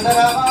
కోదండరామా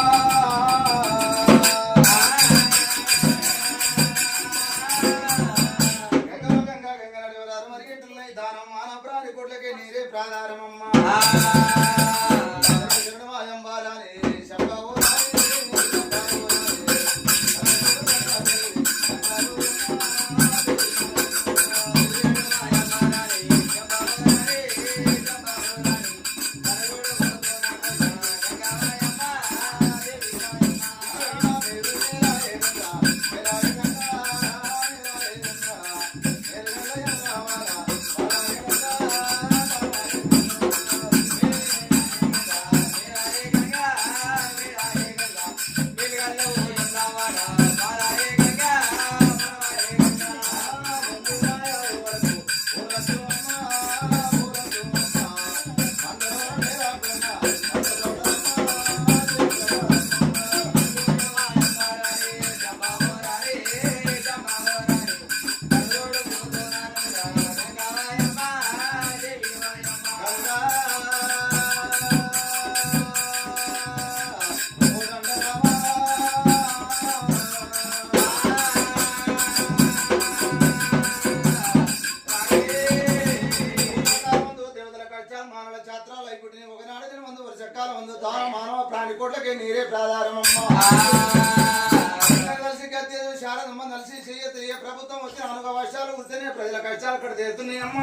శారదమ్మ కలిసి చెయ్య ప్రభుత్వం వచ్చిన అనుభవ వర్షాలు కుడితేనే ప్రజల కష్టాలు అక్కడ తీరుతున్నాయి అమ్మ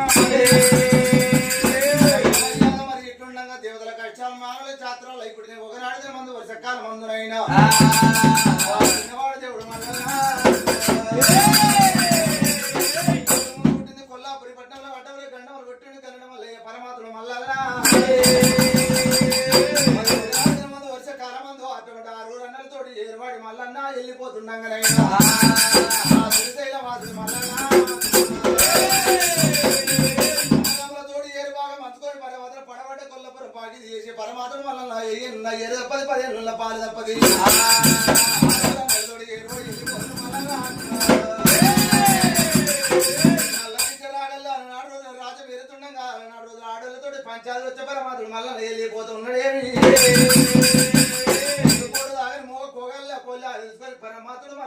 మరి ఇట్లుండగా దేవతల కష్టాలు మానవుల చాత్రాలు ఇప్పుడు ఒకనాడితే మందు వర్షకాల మందునైనా చిన్నవాడు దేవుడు. పుట్టింది కొల్లాపురి పట్టణంలో వడ్డవరి గండవరు కొట్టిండు కన్నడం వల్ల పరమాత్ముడు మల్లన్న. వెళ్ళిపోతుండగానైనా. ఆ శ్రీశైల వాసుడు తోడు తోడి ఏరు బాగా మంచుకొని మరి పడబడ్డ కొల్లపుర పాకి చేసి పరమాత్మ వల్ల ఎన్న ఏరు తప్పది పదిహేనుల పాలు తప్పది. తోడి ఏరు పోయి వెళ్ళిపోతున్న మల్లన్న. నల్లకి రాగల్లా అలనాడు రోజున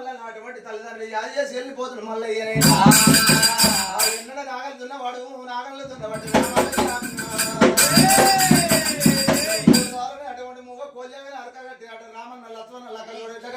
మళ్ళా నాటువంటి తల్లిదండ్రులు యాది చేసి వెళ్ళిపోతున్నాడు మళ్ళీ ఎన్నడ నాగలు దున్నవాడు నాగలు దున్నవాడు అటువంటి మూగ కోల్యమైన అరకగట్టి అటు రామన్న లత్వన్న లక్కలు ఎట్లా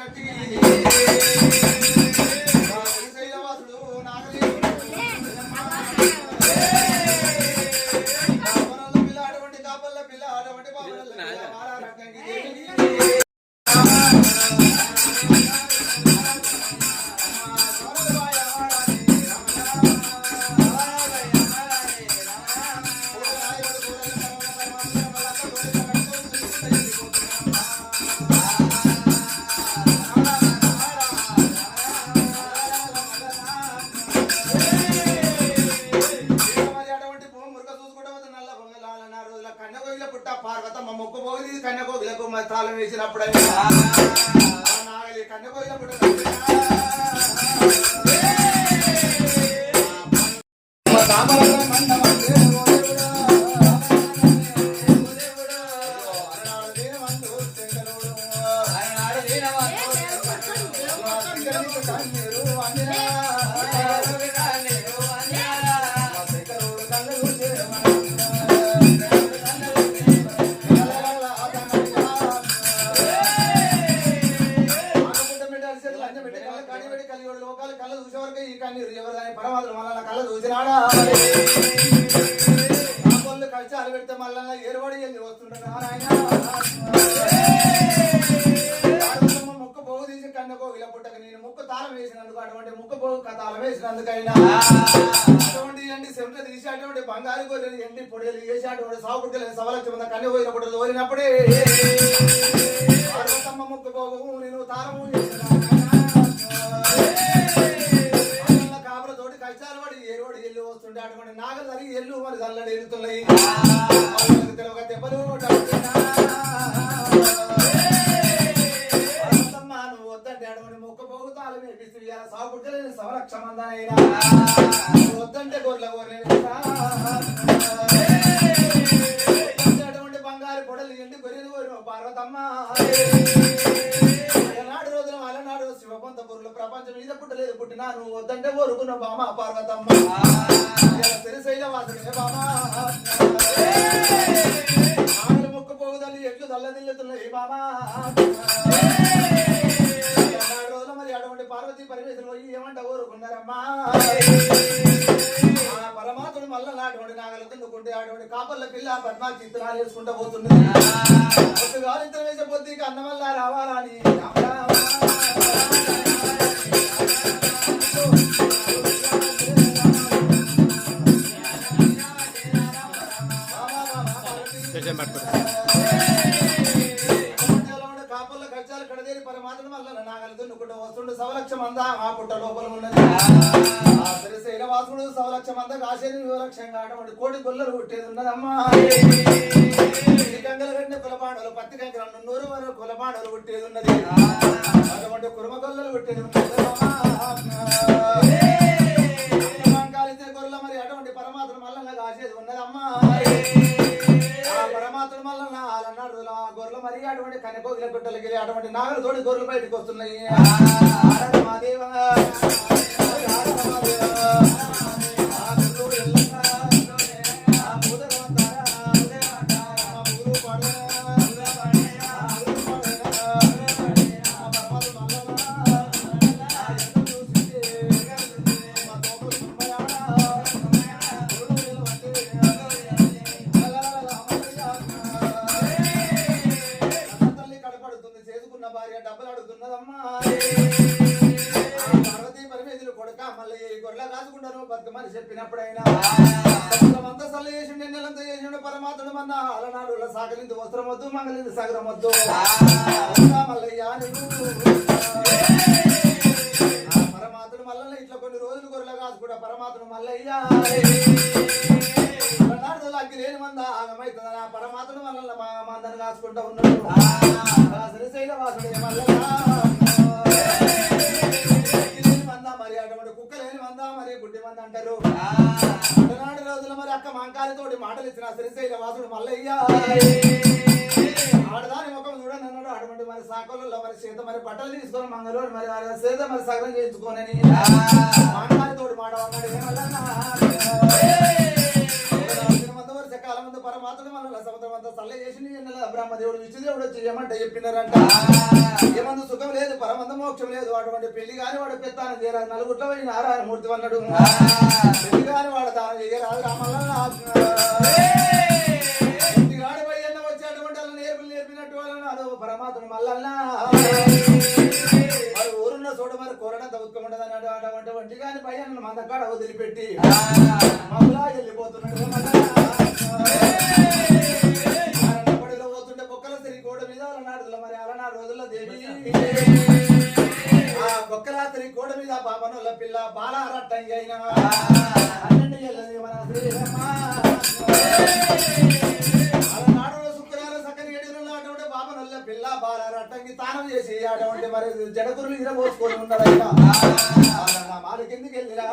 నాగలి కన్నెకోగిల పుట్ట తాళం వేసినందుకు అటువంటి ముక్క పోగు తాళం వేసినందుకైనా. అటువంటి ఎండి సెంట తీసి అటువంటి బంగారు గొర్రెలు ఎండి పొడిలు చేసి అటువంటి సాగు పుట్టలు సవలక్ష కన్ను పోయినప్పుడు పుట్టలు తోలినప్పుడే పార్వతమ్మ ముక్క పోగు నేను తారము కాపులతోటి కష్టాలు పడి ఏరోడి ఎల్లు వస్తుంటే అటువంటి నాగలు తరిగి ఎల్లు మరి చల్లడి ఎలుతున్నాయి వాళ్ళకి తెలవక దెబ్బలు పుట్టలేని మందనైనా వద్దంటే గొర్రెల గొర్రెలు అటువంటి బంగారు పొడలు ఎండి గొర్రెలు పార్వతమ్మ నాడు రోజున అలనాడు ప్రపంచం మీద పుట్టలేదు పుట్టినా వద్దంటే కోరుకున్న బామ పార్వతమ్మ తెలిసైన వాసుడే బామ ఆమెలు మొక్కపోగుదల్లి ఎట్లు దల్లదిల్లుతున్నాయి బామా ఊరుకున్నారమ్మా ఆ పరమాత్ముడు మళ్ళా అటువంటి నాగలు కిందకుంటే అటువంటి కాపర్ల పిల్ల పద్మా చిత్రాలు వేసుకుంటా పోతుంది పొద్దుగా ఇద్దరు వేసే పొద్దుకి అన్నం వల్ల రావాలా వస్తుండు సవలక్ష మంద ఆ పుట్ట లోపల ఉన్నది. ఆ. శ్రీశైల వాసుడు సవలక్ష మంద కాశేని వివలక్షంగా అటువంటి కోటి గొల్లలు పుట్టేది ఉన్నదమ్మా గంగల గంట కులపాడలు పత్తి గంగల నూరు వరకు కులపాడలు పుట్టేది ఉన్నది. అటువంటి కురుమ గొల్లలు పుట్టేది ఉన్నది గొర్రెల మరి అటువంటి పరమాత్మ మల్లంగా కాసేది ఉన్నదమ్మా ఆ పరమాత్మ వల్ల నాలుగు ఆ గొర్రెలు మరి అటువంటి కనకోగిల గుట్టలకి అటువంటి నాగలు తోడి గొర్రెలు బయటకు వస్తున్నాయి. కాసుకుంటారు చెప్పినప్పుడైనా అంతా సల్ల చేసిండు నెలంతా చేసిండు పరమాత్ముడు మన అలనాడు సాగలింది వస్త్రం వద్దు మంగలింది సగరం వద్దు పరమాత్ముడు మల్ల ఇట్లా కొన్ని రోజులు గొర్రెల కూడా పరమాత్ముడు మల్లయ్యా. అలనాడు అగ్గి లేని మంద ఆగమైతుందా పరమాత్ముడు మల్ల మా మందని కాసుకుంటా ఉన్నాడు. శ్రీశైల వాసుడు మల్లయ్య. ఆడదాని ముఖం చూడని అన్నాడు. అటువంటి మరి సాకలలో మరి సీత మరి బట్టలు తీసుకొని మంగళూరు మరి ఆ సీత మరి సగం చేయించుకోనని మాంకాలితోటి మాట అన్నాడు. ఏమల్లన్నా? వరుస కాలం సముద్రం అంతా చల్ల చేసి బ్రహ్మదేవుడు విష్ణుదేవుడు వచ్చి ఏమంటే చెప్పినారంట ఏమందు సుఖం లేదు పరమంద మోక్షం లేదు. అటువంటి పెళ్ళి కాని వాడు పెత్తాను చేయరాదు. నలుగుట్ల పోయి నారాయణ మూర్తి అన్నాడు. పెళ్ళి కాని వాడు తాను చేయరాదు. రామల్ల మల్లన్నా. మరి ఊరున్న చోట మరి కోరడంత ఉత్కం ఉండదు అన్నాడు అటువంటి వంటి కాని పై అన్న మందకాడ వదిలిపెట్టి. మళ్ళా వెళ్ళిపోతున్నాడు అరణ్యపడిలో పోతుంటే బొక్కల సిరి గోడ మీద అలనాడుల మరి అలనాడు రోజుల్లో దేవి. ఆ బొక్కరాత్రి గోడ మీద బాబనోళ్ళ పిల్ల బాలారట్టంగి అయిన. అన్నెండు ఎల్లది మన శ్రీరమ్మ. తానం చేసి అటువంటి మరి జడకురులు ఇర పోసుకొని ఉన్నాడు ఆయన నా మాల కిందికి వెళ్ళిరా?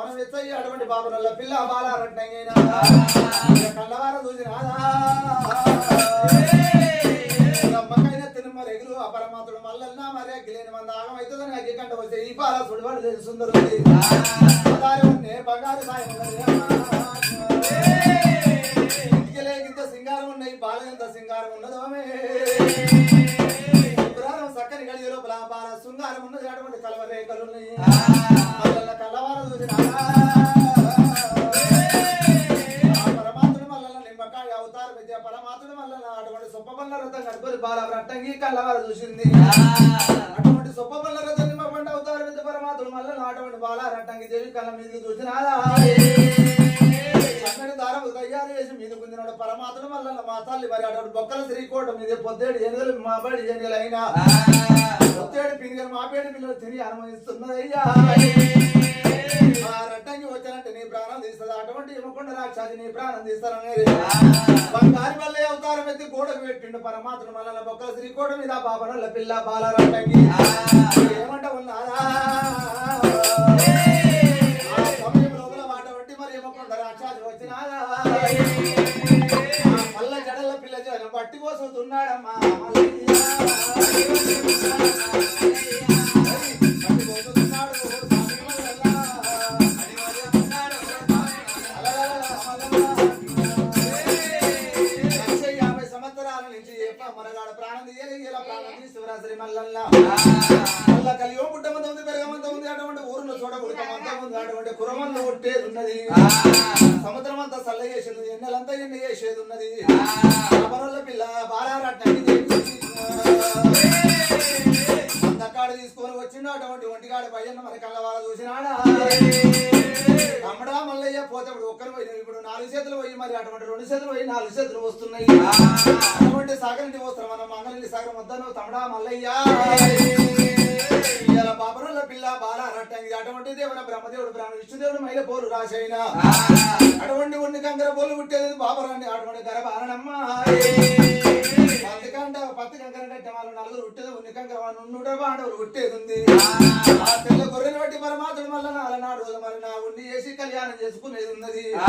అటువంటి ఎత్తయ్యి అటువంటి బాబునల్ల పిల్ల బాలారట్నైనా కళ్ళవారం చూసి రాదా అమ్మకైనా తిరుమల ఎగురు అపరమాతుడు మల్లన్నా మరి అగ్గిలేని ఆగమైతుందని అగ్గి కంట వస్తే ఈ పాల సుడివాడు సుందరుంది బంగారు సాయం బాల రట్టంగి కల్లవారు చూసింది అటువంటి సొప్పబల్ల రథం నిమ్మబండ అవతారం విద్య పరమాత్ముడు మల్లన్న అటువంటి బాల రట్టంగి దేవి కళ్ళ మీదకి చూసినాదా చక్కని దారం తయారు చేసి మీద గుంజినాడు పరమాత్మ వల్ల మా తల్లి మరి అటు బొక్కల శ్రీకోట మీద పొద్దేడు ఎనుగలు మా బడి ఎనుగలు అయినా పొద్దేడు పింగలు మా పేడు పిల్లలు తిరిగి అనుమతిస్తున్నదయ్యా. రట్టంగి వచ్చానంటే నీ ప్రాణం తీస్తుంది అటువంటి ఇవ్వకుండా రాక్షసి నీ ప్రాణం తీస్తారనేది బంగారు వల్లే అవతారం ఎత్తి గోడకు పెట్టిండు పరమాత్మ వల్ల బొక్కల శ్రీకోట మీద బాబనల్ల పిల్ల బాల రడ్డంగి ఏమంట ఉన్నారా సమయం లోపల మాట బట్టి మరి ఇవ్వకుండా రాక్షసి వచ్చినారా ఆ పల్ల జడల పిల్ల జడ బట్టి కోసుతున్నాడమ్మా మల్లయ్య. పిల్ల బాలారట్టానికి అంతకాడ తీసుకొని వచ్చిండు అటువంటి ఒంటికాడ పయ్యన్న మరి కళ్ళవాల చూసినాడా తమ్ముడా మల్లయ్య పోతప్పుడు ఒక్కరు పోయి ఇప్పుడు నాలుగు చేతులు పోయి మరి అటువంటి రెండు చేతులు పోయి నాలుగు చేతులు వస్తున్నాయి అటువంటి సాగరింటి వస్త్రం మనం మంగళింటి సాగరం వద్దాను తమ్ముడా మల్లయ్య. ఇలా బాబరుల పిల్ల బాల రట్టంగి. అటువంటి దేవుడు బ్రహ్మదేవుడు బ్రహ్మ విష్ణుదేవుడు మైల పోలు రాసైన అటువంటి ఉన్ని కంకర పోలు పుట్టేది బాబరాన్ని అటువంటి గర్భారణమ్మ పత్తి కంట పత్తి కంకర కట్టే వాళ్ళు నలుగురు పుట్టేది ఉన్ని కంకర వాళ్ళు. నూట బాండవులు పుట్టేది ఉంది. ఆ. తెల్ల గొర్రెలు బట్టి పరమాత్ముడు మళ్ళా రోజులు మరి నా ఉండి చేసి కళ్యాణం చేసుకునేది ఉన్నది. ఆ.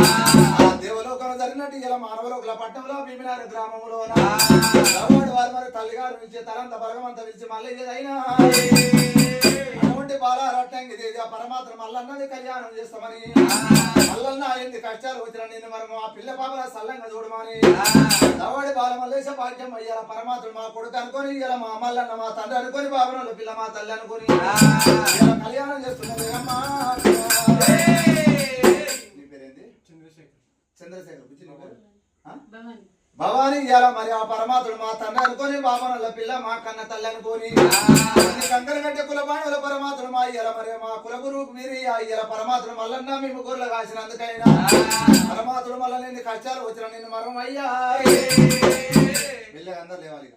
దేవలోకం జరిగినట్టు ఇలా మానవలోకల పట్టణంలో భీమినారు గ్రామంలో నుంచి తలంత బలగమంత పిలిచి మళ్ళీ ఏదైనా అటువంటి బాలారట్టంగి దేవి ఆ పరమాత్మ మల్లన్నది కళ్యాణం చేస్తామని. మల్లన్న ఎన్ని కష్టాలు వచ్చిన నేను మరి మా పిల్ల పాపల సల్లంగా చూడమని. దవాడి బాల మల్లేశ భాగ్యం అయ్యాల పరమాత్మ మా కొడుకు అనుకొని ఇలా మా మల్లన్న మా తండ్రి అనుకొని బాబునోళ్ళు పిల్ల మా తల్లి అనుకొని. ఇలా కళ్యాణం చేస్తున్నది అమ్మా నీ చంద్రశేఖర్? ఆ? భవాని ఇయ్యాల మరి? ఆ పరమాత్ముడు మా తండ్రి అనుకొని బాబనల్ల పిల్ల మా కన్న తల్లి అనుకొని. కంకర కట్టే కుల బాణుల పరమాత్ముడు మా ఇయ్యాల మరి. మా కుల గురువు మీరు ఇయ్యాల పరమాత్ముడు మల్లన్న మీ ముగ్గురులో కాసినందుకైనా పరమాత్ముడు మళ్ళీ నిన్ను కష్టాలు వచ్చిన నిన్ను మరం అయ్యా అందరు లేవాలి